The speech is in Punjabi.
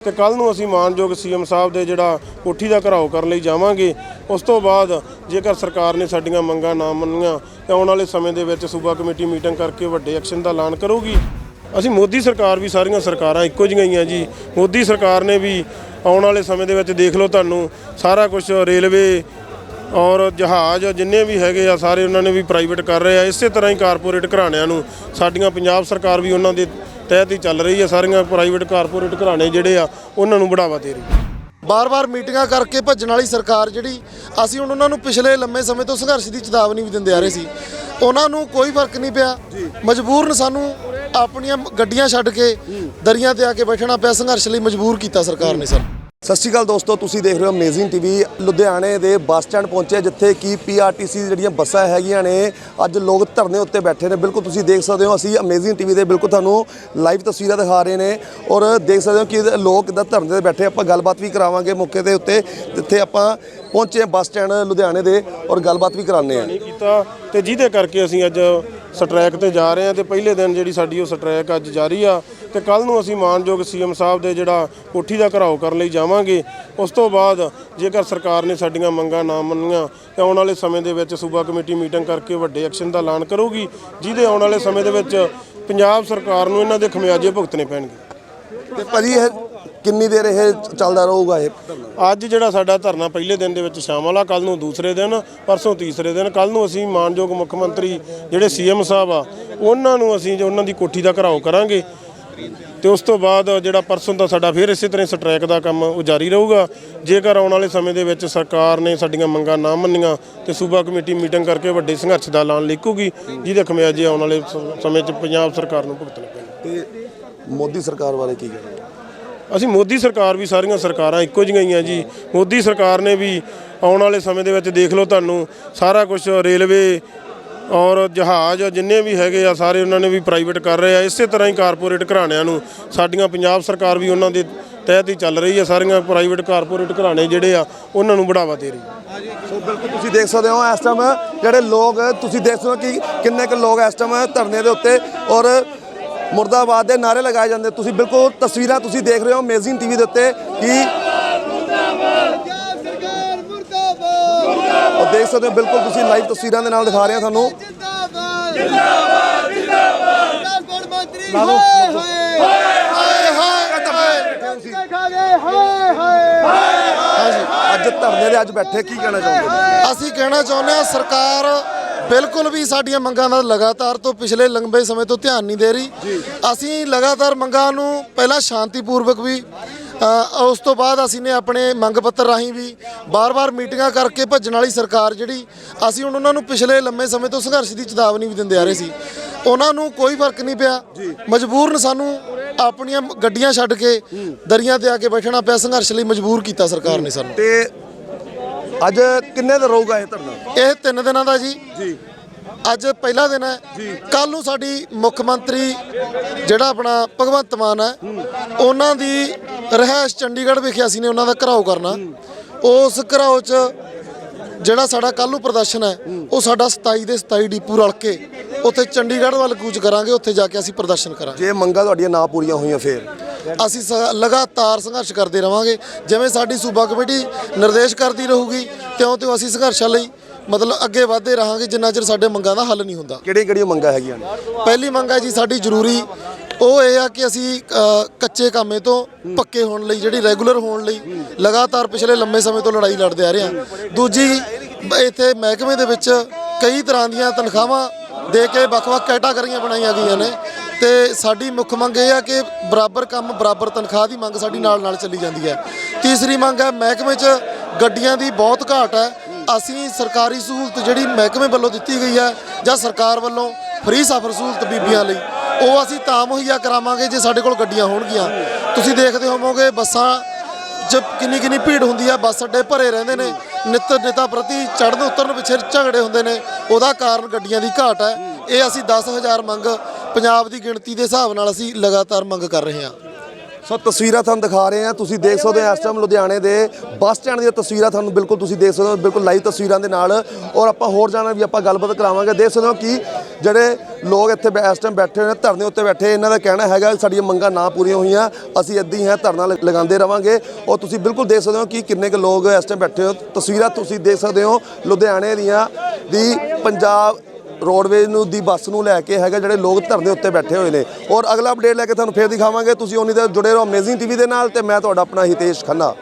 ਤੇ ਕੱਲ ਨੂੰ ਅਸੀਂ ਮਾਨਯੋਗ ਸੀਐਮ ਸਾਹਿਬ ਦੇ ਜਿਹੜਾ ਕੋਠੀ ਦਾ ਘਰਾਓ ਕਰਨ ਲਈ ਜਾਵਾਂਗੇ, ਉਸ ਤੋਂ ਬਾਅਦ ਜੇਕਰ ਸਰਕਾਰ ਨੇ ਸਾਡੀਆਂ ਮੰਗਾਂ ਨਾ ਮੰਨੀਆਂ, ਤਾਂ ਆਉਣ ਵਾਲੇ ਸਮੇਂ ਦੇ ਵਿੱਚ ਸੂਬਾ ਕਮੇਟੀ ਮੀਟਿੰਗ ਕਰਕੇ ਵੱਡੇ ਐਕਸ਼ਨ ਦਾ ਐਲਾਨ ਕਰੂਗੀ। ਅਸੀਂ ਮੋਦੀ ਸਰਕਾਰ ਵੀ ਸਾਰੀਆਂ ਸਰਕਾਰਾਂ ਇੱਕੋ ਜਿਹੀਆਂ ਹੀ ਆ ਜੀ। ਮੋਦੀ ਸਰਕਾਰ ਨੇ ਵੀ ਆਉਣ ਵਾਲੇ ਸਮੇਂ ਦੇ ਵਿੱਚ ਦੇਖ ਲਓ ਤੁਹਾਨੂੰ, ਸਾਰਾ ਕੁਝ ਰੇਲਵੇ ਔਰ ਜਹਾਜ਼ ਜਿੰਨੇ ਵੀ ਹੈਗੇ ਆ, ਸਾਰੇ ਉਹਨਾਂ ਨੇ ਵੀ ਪ੍ਰਾਈਵੇਟ ਕਰ ਰਹੇ ਆ। ਇਸੇ ਤਰ੍ਹਾਂ ਹੀ ਕਾਰਪੋਰੇਟ ਘਰਾਣਿਆਂ ਨੂੰ, ਸਾਡੀਆਂ ਪੰਜਾਬ ਸਰਕਾਰ ਵੀ ਉਹਨਾਂ ਦੇ ਤਹਿਤ ਹੀ ਚੱਲ ਰਹੀ ਆ ਸਾਰੀਆਂ ਪ੍ਰਾਈਵੇਟ ਕਾਰਪੋਰੇਟ ਘਰਾਣੇ ਜਿਹੜੇ ਆ ਉਹਨਾਂ ਨੂੰ ਬੜਾਵਾ ਦੇ ਰਹੀ ਹੈ ਬਾਰ-ਬਾਰ ਮੀਟਿੰਗਾਂ ਕਰਕੇ ਭੱਜਣ ਵਾਲੀ ਸਰਕਾਰ ਜਿਹੜੀ ਅਸੀਂ ਹੁਣ ਉਹਨਾਂ ਨੂੰ ਪਿਛਲੇ ਲੰਮੇ ਸਮੇਂ ਤੋਂ ਸੰਘਰਸ਼ ਦੀ ਚੇਤਾਵਨੀ ਵੀ ਦਿੰਦੇ ਆ ਰਹੇ ਸੀ। ਉਹਨਾਂ ਨੂੰ ਕੋਈ ਫ਼ਰਕ ਨਹੀਂ ਪਿਆ। ਮਜਬੂਰਨ ਸਾਨੂੰ ਆਪਣੀਆਂ ਗੱਡੀਆਂ ਛੱਡ ਕੇ ਦਰੀਆਂ ਤੇ ਆ ਕੇ ਬੈਠਣਾ ਪਿਆ ਸੰਘਰਸ਼ ਲਈ ਮਜਬੂਰ ਕੀਤਾ ਸਰਕਾਰ ਨੇ ਸਰ ਸਤਿ ਸ਼੍ਰੀ ਅਕਾਲ ਦੋਸਤੋ, ਤੁਸੀਂ ਦੇਖ ਰਹੇ ਹੋ ਅਮੇਜ਼ਿੰਗ ਟੀਵੀ ਲੁਧਿਆਣੇ ਦੇ ਬੱਸ ਸਟੈਂਡ ਪਹੁੰਚੇ ਜਿੱਥੇ ਕਿ ਪੀਆਰਟੀਸੀ ਜਿਹੜੀਆਂ ਬੱਸਾਂ ਹੈਗੀਆਂ ਨੇ, ਅੱਜ ਲੋਕ ਧਰਨੇ ਉੱਤੇ ਬੈਠੇ ਨੇ। ਬਿਲਕੁਲ ਤੁਸੀਂ ਦੇਖ ਸਕਦੇ ਹੋ, ਅਸੀਂ ਅਮੇਜ਼ਿੰਗ ਟੀਵੀ ਦੇ ਬਿਲਕੁਲ ਤੁਹਾਨੂੰ ਲਾਈਵ ਤਸਵੀਰਾਂ ਦਿਖਾ ਰਹੇ ਨੇ ਔਰ ਦੇਖ ਸਕਦੇ ਹੋ ਕਿ ਲੋਕ ਕਿੱਦਾਂ ਧਰਨੇ ਤੇ ਬੈਠੇ ਆਪਾਂ ਗੱਲਬਾਤ ਵੀ ਕਰਾਵਾਂਗੇ ਮੌਕੇ ਦੇ ਉੱਤੇ, ਜਿੱਥੇ ਆਪਾਂ ਪਹੁੰਚੇ ਬੱਸ ਸਟੈਂਡ ਲੁਧਿਆਣੇ ਦੇ ਔਰ ਗੱਲਬਾਤ ਵੀ ਕਰਾਉਂਦੇ ਹਾਂ ਨਹੀਂ ਕੀਤਾ ਤੇ ਜਿਹਦੇ ਕਰਕੇ ਅਸੀਂ ਅੱਜ ਸਟ੍ਰੈਕ ਤੇ ਜਾ ਰਹੇ ਹਾਂ ਤੇ ਪਹਿਲੇ ਦਿਨ ਜਿਹੜੀ ਸਾਡੀ ਉਹ ਸਟ੍ਰੈਕ ਅੱਜ ਜਾਰੀ ਆ ਤੇ ਕੱਲ ਨੂੰ ਅਸੀਂ ਮਾਨਯੋਗ ਸੀਐਮ ਸਾਹਿਬ ਦੇ ਜਿਹੜਾ ਕੋਠੀ ਦਾ ਘਰਾਓ ਕਰਨ ਲਈ ਜਾਵਾਂਗੇ ਉਸ ਤੋਂ ਬਾਅਦ ਜੇਕਰ ਸਰਕਾਰ ਨੇ ਸਾਡੀਆਂ ਮੰਗਾਂ ਨਾ ਮੰਨੀਆਂ ਤਾਂ ਆਉਣ ਵਾਲੇ ਸਮੇਂ ਦੇ ਵਿੱਚ ਸੂਬਾ ਕਮੇਟੀ ਮੀਟਿੰਗ ਕਰਕੇ ਵੱਡੇ ਐਕਸ਼ਨ ਦਾ ਐਲਾਨ ਕਰੂਗੀ ਜਿਹਦੇ ਆਉਣ ਵਾਲੇ ਸਮੇਂ ਦੇ ਵਿੱਚ ਪੰਜਾਬ ਸਰਕਾਰ ਨੂੰ ਇਹਨਾਂ ਦੇ ਖਮਿਆਜੇ ਭੁਗਤਣੇ ਪੈਣਗੇ। ਤੇ ਭਾਜੀ ਇਹ ਕਿੰਨੀ ਦੇਰ ਇਹ ਚੱਲਦਾ ਰਹੂਗਾ ਇਹ? ਅੱਜ ਜਿਹੜਾ ਸਾਡਾ ਧਰਨਾ ਪਹਿਲੇ ਦਿਨ ਦੇ ਵਿੱਚ ਸ਼ਾਮਲ ਆ ਕੱਲ ਨੂੰ ਦੂਸਰੇ ਦਿਨ ਪਰਸੋਂ ਤੀਸਰੇ ਦਿਨ ਕੱਲ ਨੂੰ ਅਸੀਂ ਮਾਨਯੋਗ ਮੁੱਖ ਮੰਤਰੀ ਜਿਹੜੇ ਸੀਐਮ ਸਾਹਿਬ ਆ ਉਹਨਾਂ ਨੂੰ ਅਸੀਂ ਜੋ ਉਹਨਾਂ ਦੀ ਕੋਠੀ ਦਾ ਘਰਾਓ ਕਰਾਂਗੇ। ਤੇ ਉਸ ਤੋਂ ਬਾਅਦ ਜਿਹੜਾ ਪਰਸੋਂ ਦਾ ਸਾਡਾ ਫਿਰ ਇਸੇ ਤਰ੍ਹਾਂ ਸਟ੍ਰੈਕ ਦਾ ਕੰਮ ਉਹ ਜਾਰੀ ਰਹੂਗਾ। ਜੇਕਰ ਆਉਣ ਵਾਲੇ ਸਮੇਂ ਦੇ ਵਿੱਚ ਸਰਕਾਰ ਨੇ ਸਾਡੀਆਂ ਮੰਗਾਂ ਨਾ ਮੰਨੀਆਂ ਤੇ ਸੂਬਾ ਕਮੇਟੀ ਮੀਟਿੰਗ ਕਰਕੇ ਵੱਡੇ ਸੰਘਰਸ਼ ਦਾ ਐਲਾਨ ਲਿਖੂਗੀ ਜਿਹਦੇ ਖਮਿਆਜੇ ਆਉਣ ਵਾਲੇ ਸਮੇਂ 'ਚ ਪੰਜਾਬ ਸਰਕਾਰ ਨੂੰ ਭੁਗਤਣੇ ਪੈਣਗੇ। ਤੇ ਮੋਦੀ ਸਰਕਾਰ ਬਾਰੇ ਕੀ ਕਹਿਣਾ? ਅਸੀਂ ਮੋਦੀ ਸਰਕਾਰ ਵੀ ਸਾਰੀਆਂ ਸਰਕਾਰਾਂ ਇੱਕੋ ਜਿਹੀਆਂ ਹੀ ਆ ਜੀ। ਮੋਦੀ ਸਰਕਾਰ ਨੇ ਵੀ ਆਉਣ ਵਾਲੇ ਸਮੇਂ ਦੇ ਵਿੱਚ ਦੇਖ ਲਓ ਤੁਹਾਨੂੰ ਸਾਰਾ ਕੁਝ ਰੇਲਵੇ ਔਰ ਜਹਾਜ਼ ਜਿੰਨੇ ਵੀ ਹੈਗੇ ਆ, ਸਾਰੇ ਉਹਨਾਂ ਨੇ ਵੀ ਪ੍ਰਾਈਵੇਟ ਕਰ ਰਹੇ ਆ। ਇਸੇ ਤਰ੍ਹਾਂ ਹੀ ਕਾਰਪੋਰੇਟ ਘਰਾਣਿਆਂ ਨੂੰ, ਸਾਡੀਆਂ ਪੰਜਾਬ ਸਰਕਾਰ ਵੀ ਉਹਨਾਂ ਦੇ ਤਹਿਤ ਹੀ ਚੱਲ ਰਹੀ ਆ। ਸਾਰੀਆਂ ਪ੍ਰਾਈਵੇਟ ਕਾਰਪੋਰੇਟ ਘਰਾਣੇ ਜਿਹੜੇ ਆ, ਉਹਨਾਂ ਨੂੰ ਬੜਾਵਾ ਦੇ ਰਹੀ ਹੈ ਸੋ ਬਿਲਕੁਲ ਤੁਸੀਂ ਦੇਖ ਸਕਦੇ ਹੋ ਇਸ ਟਾਈਮ ਜਿਹੜੇ ਲੋਕ, ਤੁਸੀਂ ਦੇਖ ਸਕਦੇ ਹੋ ਕਿ ਕਿੰਨੇ ਕੁ ਲੋਕ ਇਸ ਟਾਈਮ ਧਰਨੇ ਦੇ ਉੱਤੇ ਔਰ ਮੁਰਦਾਬਾਦ ਦੇ ਨਾਰੇ ਲਗਾਏ ਜਾਂਦੇ। ਤੁਸੀਂ ਬਿਲਕੁਲ ਤਸਵੀਰਾਂ ਤੁਸੀਂ ਦੇਖ ਰਹੇ ਹੋ ਅਮੇਜ਼ਿੰਗ ਟੀਵੀ ਦੇ ਉੱਤੇ, ਕਿ ਸਰਕਾਰ ਮੁਰਦਾਬਾਦ ਉਹ ਦੇਖ ਸਕਦੇ ਹੋ ਬਿਲਕੁਲ ਤੁਸੀਂ ਲਾਈਵ ਤਸਵੀਰਾਂ ਦੇ ਨਾਲ ਦਿਖਾ ਰਹੇ ਹਾਂ ਤੁਹਾਨੂੰ। ਜਿੰਦਾਬਾਦ ਜਿੰਦਾਬਾਦ। ਜਿੰਦਾਬਾਦ ਟਰਾਂਸਪੋਰਟ ਮੰਤਰੀ ਹਾਏ ਹਾਏ ਹਾਏ ਹਾਏ ਦੇਖਾ ਗਏ ਹਾਏ ਹਾਏ ਹਾਂਜੀ ਅੱਜ ਧਰਨੇ ਦੇ ਅੱਜ ਬੈਠੇ ਕੀ ਕਹਿਣਾ ਚਾਹੁੰਦੇ ਅਸੀਂ ਕਹਿਣਾ ਚਾਹੁੰਦੇ ਹਾਂ ਸਰਕਾਰ ਬਿਲਕੁਲ ਵੀ ਸਾਡੀਆਂ ਮੰਗਾਂ ਦਾ ਲਗਾਤਾਰ ਤੋਂ ਪਿਛਲੇ ਲੰਬੇ ਸਮੇਂ ਤੋਂ ਧਿਆਨ ਨਹੀਂ ਦੇ ਰਹੀ। ਅਸੀਂ ਲਗਾਤਾਰ ਮੰਗਾਂ ਨੂੰ ਪਹਿਲਾਂ ਸ਼ਾਂਤੀਪੂਰਵਕ ਵੀ ਉਸ ਤੋਂ ਬਾਅਦ ਅਸੀਂ ਨੇ ਆਪਣੇ ਮੰਗ ਪੱਤਰ ਰਾਹੀਂ ਵੀ ਬਾਰ-ਬਾਰ ਮੀਟਿੰਗਾਂ ਕਰਕੇ ਭੱਜਣ ਵਾਲੀ ਸਰਕਾਰ ਜਿਹੜੀ ਅਸੀਂ ਹੁਣ ਉਹਨਾਂ ਨੂੰ ਪਿਛਲੇ ਲੰਮੇ ਸਮੇਂ ਤੋਂ ਸੰਘਰਸ਼ ਦੀ ਚੇਤਾਵਨੀ ਵੀ ਦਿੰਦੇ ਆ ਰਹੇ ਸੀ। ਉਹਨਾਂ ਨੂੰ ਕੋਈ ਫ਼ਰਕ ਨਹੀਂ ਪਿਆ। ਮਜਬੂਰਨ ਸਾਨੂੰ ਆਪਣੀਆਂ ਗੱਡੀਆਂ ਛੱਡ ਕੇ ਦਰੀਆਂ ਤੇ ਆ ਕੇ ਬੈਠਣਾ ਪਿਆ ਸੰਘਰਸ਼ ਲਈ ਮਜਬੂਰ ਕੀਤਾ ਸਰਕਾਰ ਨੇ ਸਾਨੂੰ। ਤੇ ਅੱਜ ਕਿੰਨੇ ਦਿਨ ਰਹੂਗਾ ਇਹ ਧਰਨਾ? ਇਹ ਤਿੰਨ ਦਿਨਾਂ ਦਾ ਜੀ। ਜੀ। ਅੱਜ ਪਹਿਲਾ ਦਿਨ ਹੈ। ਕੱਲ ਨੂੰ ਸਾਡੀ ਮੁੱਖ ਮੰਤਰੀ ਜਿਹੜਾ ਆਪਣਾ ਭਗਵੰਤ ਮਾਨ ਹੈ ਉਹਨਾਂ ਦੀ ਰਹਿਸ਼ ਚੰਡੀਗੜ੍ਹ ਵਿਖੇ ਅਸੀਂ ਨੇ ਉਹਨਾਂ ਦਾ ਘਰਾਓ ਕਰਨਾ। ਉਸ ਘਰਾਓ 'ਚ ਜਿਹੜਾ ਸਾਡਾ ਕੱਲ ਨੂੰ ਪ੍ਰਦਰਸ਼ਨ ਹੈ ਉਹ ਸਾਡਾ 27 ਦੇ 27 ਡੀਪੂ ਰਲ ਕੇ ਉੱਥੇ ਚੰਡੀਗੜ੍ਹ ਵੱਲ ਕੂਚ ਕਰਾਂਗੇ ਉੱਥੇ ਜਾ ਕੇ ਅਸੀਂ ਪ੍ਰਦਰਸ਼ਨ ਕਰਾਂਗੇ। ਜੇ ਮੰਗਾਂ ਤੁਹਾਡੀਆਂ ਨਾ ਪੂਰੀਆਂ ਹੋਈਆਂ ਫੇਰ? ਅਸੀਂ ਲਗਾਤਾਰ ਸੰਘਰਸ਼ ਕਰਦੇ ਰਵਾਂਗੇ ਜਿਵੇਂ ਸਾਡੀ ਸੂਬਾ ਕਮੇਟੀ ਨਿਰਦੇਸ਼ ਕਰਦੀ ਰਹੂਗੀ ਤਿਉਂ ਤਿਉਂ ਅਸੀਂ ਸੰਘਰਸ਼ਾਂ ਲਈ ਮਤਲਬ ਅੱਗੇ ਵਧਦੇ ਰਹਾਂਗੇ ਜਿੰਨਾ ਚਿਰ ਸਾਡੇ ਮੰਗਾਂ ਦਾ ਹੱਲ ਨਹੀਂ ਹੁੰਦਾ। ਕਿਹੜੀ ਕਿਹੜੀ ਮੰਗਾਂ ਹੈਗੀਆਂ ਪਹਿਲੀ ਮੰਗ ਹੈ ਜੀ ਸਾਡੀ ਜ਼ਰੂਰੀ ਉਹ ਇਹ ਆ ਕਿ ਅਸੀਂ ਅ, ਕੱਚੇ ਕਾਮੇ ਤੋਂ ਪੱਕੇ ਹੋਣ ਲਈ ਜਿਹੜੀ ਰੈਗੂਲਰ ਹੋਣ ਲਈ ਲਗਾਤਾਰ ਪਿਛਲੇ ਲੰਮੇ ਸਮੇਂ ਤੋਂ ਲੜਾਈ ਲੜਦੇ ਆ ਰਹੇ ਹਾਂ ਦੂਜੀ ਬ- ਇੱਥੇ ਮਹਿਕਮੇ ਦੇ ਵਿੱਚ ਕਈ ਤਰ੍ਹਾਂ ਦੀਆਂ ਤਨਖਾਹਾਂ ਦੇ ਕੇ ਵੱਖ-ਵੱਖ ਕੈਟਾਗਰੀਆਂ ਬਣਾਈਆਂ ਗਈਆਂ ਨੇ ਤੇ ਸਾਡੀ ਮੁੱਖ ਮੰਗ ਇਹ ਆ ਕਿ ਬਰਾਬਰ ਕੰਮ ਬਰਾਬਰ ਤਨਖਾਹ ਦੀ ਮੰਗ ਸਾਡੀ ਨਾਲ-ਨਾਲ ਚੱਲੀ ਜਾਂਦੀ ਹੈ। ਤੀਸਰੀ ਮੰਗ ਹੈ ਮਹਿਕਮੇ 'ਚ ਗੱਡੀਆਂ ਦੀ ਬਹੁਤ ਘਾਟ ਹੈ। ਅਸੀਂ ਸਰਕਾਰੀ ਸਹੂਲਤ ਜਿਹੜੀ ਮਹਿਕਮੇ ਵੱਲੋਂ ਦਿੱਤੀ ਗਈ ਹੈ ਜਾਂ ਸਰਕਾਰ ਵੱਲੋਂ ਫ੍ਰੀ ਸਫ਼ਰ ਸਹੂਲਤ ਬੀਬੀਆਂ ਲਈ ਉਹ ਅਸੀਂ ਤਾਂ ਮੁਹੱਈਆ ਕਰਾਵਾਂਗੇ ਜੇ ਸਾਡੇ ਕੋਲ ਗੱਡੀਆਂ ਹੋਣਗੀਆਂ। ਤੁਸੀਂ ਦੇਖਦੇ ਹੋਵੋਗੇ ਬੱਸਾਂ 'ਚ ਕਿੰਨੀ ਕਿੰਨੀ ਭੀੜ ਹੁੰਦੀ ਆ, ਬੱਸ ਅੱਡੇ ਭਰੇ ਰਹਿੰਦੇ ਨੇ, ਨਿੱਤ ਨੇਤਾ ਪ੍ਰਤੀ ਚੜ੍ਹਨ ਉਤਰਨ ਪਿੱਛੇ ਝਗੜੇ ਹੁੰਦੇ ਨੇ, ਉਹਦਾ ਕਾਰਨ ਗੱਡੀਆਂ ਦੀ ਘਾਟ ਹੈ। ਇਹ ਅਸੀਂ 10000 ਮੰਗ, ਪੰਜਾਬ ਦੀ ਗਿਣਤੀ ਦੇ ਹਿਸਾਬ ਨਾਲ ਅਸੀਂ ਲਗਾਤਾਰ ਮੰਗ ਕਰ ਰਹੇ ਹਾਂ। ਸੋ ਤਸਵੀਰਾਂ ਤੁਹਾਨੂੰ ਦਿਖਾ ਰਹੇ ਹਾਂ। ਤੁਸੀਂ ਦੇਖ ਸਕਦੇ ਹੋ ਇਸ ਟਾਈਮ ਲੁਧਿਆਣੇ ਦੇ ਬੱਸ ਸਟੈਂਡ ਦੀਆਂ ਤਸਵੀਰਾਂ ਤੁਹਾਨੂੰ ਬਿਲਕੁਲ ਤੁਸੀਂ ਦੇਖ ਸਕਦੇ ਹੋ, ਬਿਲਕੁਲ ਲਾਈਵ ਤਸਵੀਰਾਂ ਦੇ ਨਾਲ। ਔਰ ਆਪਾਂ ਹੋਰ ਜਾਣਾ ਵੀ ਆਪਾਂ ਗੱਲਬਾਤ ਕਰਾਵਾਂਗੇ। ਦੇਖ ਸਕਦੇ ਹੋ ਕਿ ਜਿਹੜੇ ਲੋਕ ਇੱਥੇ ਇਸ ਟਾਈਮ ਬੈਠੇ ਹੋਏ ਨੇ, ਧਰਨੇ ਉੱਤੇ ਬੈਠੇ, ਇਹਨਾਂ ਦਾ ਕਹਿਣਾ ਹੈਗਾ ਸਾਡੀਆਂ ਮੰਗਾਂ ਨਾ ਪੂਰੀਆਂ ਹੋਈਆਂ, ਅਸੀਂ ਇੱਦਾਂ ਹੀ ਹੈ, ਧਰਨਾ ਲਗਾਉਂਦੇ ਰਵਾਂਗੇ। ਔਰ ਤੁਸੀਂ ਬਿਲਕੁਲ ਦੇਖ ਸਕਦੇ ਹੋ ਕਿ ਕਿੰਨੇ ਕੁ ਲੋਕ ਇਸ ਟਾਈਮ ਬੈਠੇ ਹੋ। ਤਸਵੀਰਾਂ ਤੁਸੀਂ ਦੇਖ ਸਕਦੇ ਹੋ ਲੁਧਿਆਣੇ ਦੀਆਂ ਦੀ ਪੰਜਾਬ ਰੋਡਵੇਜ਼ ਨੂੰ ਦੀ ਬੱਸ ਨੂੰ ਲੈ ਕੇ ਹੈਗਾ ਜਿਹੜੇ ਲੋਕ ਧਰਨੇ ਉੱਤੇ ਬੈਠੇ ਹੋਏ ਨੇ। ਔਰ ਅਗਲਾ ਅਪਡੇਟ ਲੈ ਕੇ ਤੁਹਾਨੂੰ ਫੇਰ ਦਿਖਾਵਾਂਗੇ। ਤੁਸੀਂ ਉਨੀ ਦੇਰ ਜੁੜੇ ਰਹੋ ਅਮੇਜ਼ਿੰਗ ਟੀਵੀ ਦੇ ਨਾਲ ਤੇ ਮੈਂ ਤੁਹਾਡਾ ਆਪਣਾ ਹਿਤੇਸ਼ ਖੰਨਾ।